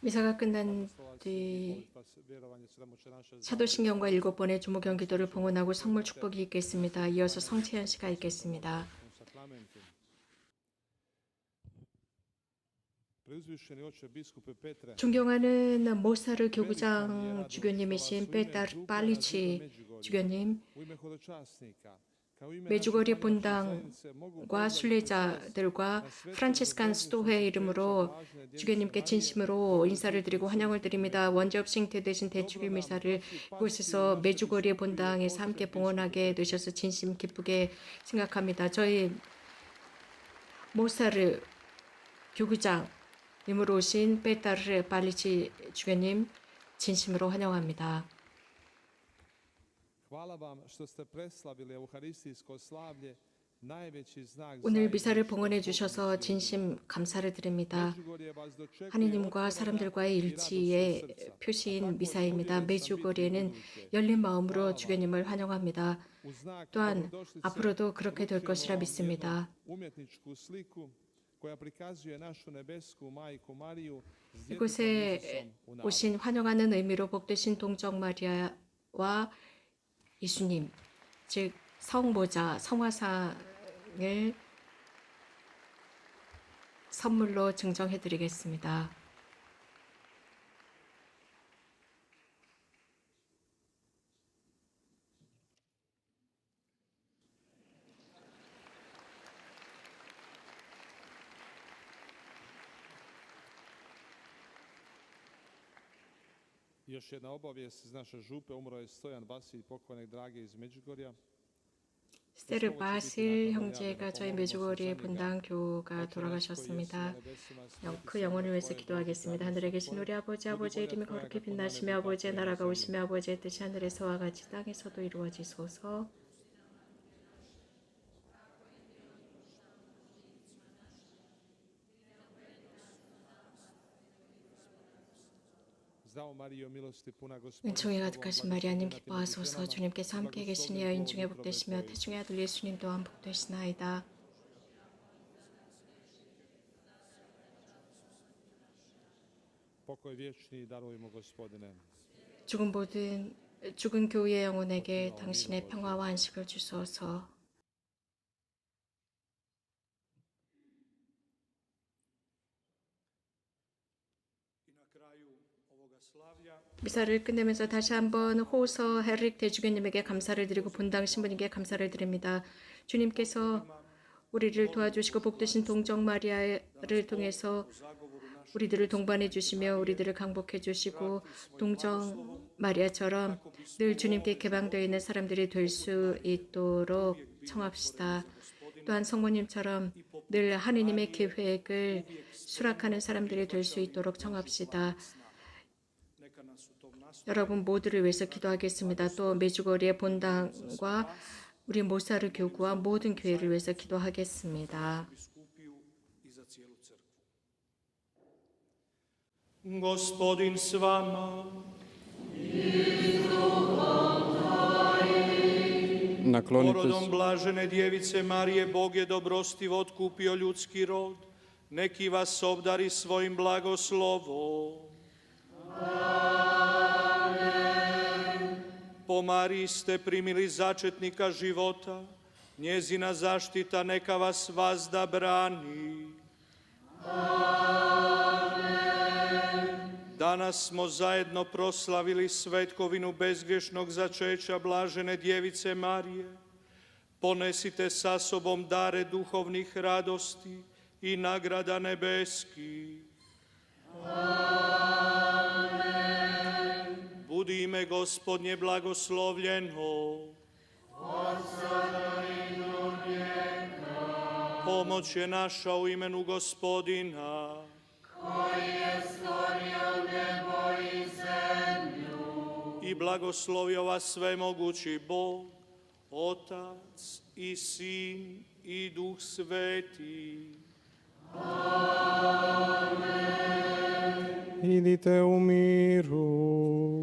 미사가 끝난 뒤 사도신경과 일곱 번의 주무경 기도를 봉헌하고 성물 축복이 있겠습니다. 이어서 성채연 씨가 있겠습니다. 존경하는 모사르 교구장 주교님이신 페타르 빨리치 주교님, 메주거리 본당과 순례자들과 프란치스칸 스토회 이름으로 주교님께 진심으로 인사를 드리고 환영을 드립니다. 원접싱 되신 대축일 미사를 이곳에서 메주거리 본당에서 함께 봉헌하게 되셔서 진심 기쁘게 생각합니다. 저희 모사르 교구장님으로 오신 페타르 빨리치 주교님 진심으로 환영합니다. Hvala vam što ste preslavili euharistijsko slavlje, 오늘 미사를 봉헌해 주셔서 진심 감사를 드립니다. 하느님과 사람들과의 일치의 표시인 미사입니다. 매주 거리에는 열린 마음으로 주교님을 환영합니다. 또한 앞으로도 그렇게 될 것이라 믿습니다. 이곳에. 오신 환영하는 의미로 복되신 동정 마리아와 예수님, 즉 성모자 성화상을 선물로 증정해 드리겠습니다. Još jedna obavijest iz naše župe, umro je Stojan Vasilj, pokojnik Drage iz Međugorja. 스테르 바실 형제가 저희 메주거리의 본당 교우가 돌아가셨습니다. 영- 그 영혼을 위해서 기도하겠습니다. 하늘에 계신 우리 아버지, 아버지의 이름이 거룩히 빛나시며 아버지의 나라가 오시며 아버지의 뜻이 하늘에서와 같이 땅에서도 이루어지소서. Tobom, 가득하신 마리아님 기뻐하소서 주님께서 함께 계시니 여인 중에 복되시며. 태중의 아들 예수님 또한 복되시나이다. 죽은 모든 죽은 교우의 영혼에게 당신의 평화와 안식을 주소서. 미사를 끝내면서 다시 한번 호서 헤릭 대주교님에게 감사를 드리고 본당 신부님께 감사를 드립니다. 주님께서 우리를 도와주시고 복되신 동정 마리아를 통해서 우리들을 동반해 주시며 우리들을 강복해 주시고 동정 마리아처럼 늘 주님께 개방되어 있는 사람들이 될 수 있도록 청합시다. 또한 성모님처럼 늘 하느님의 계획을 수락하는 사람들이 될 수 있도록 청합시다. 여러분 모두를 위해서 기도하겠습니다. 또 메주거리의 본당과 우리 모사르 교구와 모든 교회를 위해서 기도하겠습니다. Gospodin s vama, Naklonite porodom blažene djevice Marije, Bog je dobrostivo otkupio ljudski rod. Neki vas obdari svojim blagoslovom. Po Mariji ste primili začetnika života, njezina zaštita neka vas vazda brani. Danas smo zajedno proslavili svetkovinu bezgrešnog začeća blažene djevice Marije. Ponesite sa sobom dare duhovnih radosti i nagrada nebeskih. Budi ime gospodnje blagoslovljeno. Pomoć je naša u imenu gospodina. i blagoslovio vas svemogući Bog, Otac i Sin i Duh Sveti. Idite u miru.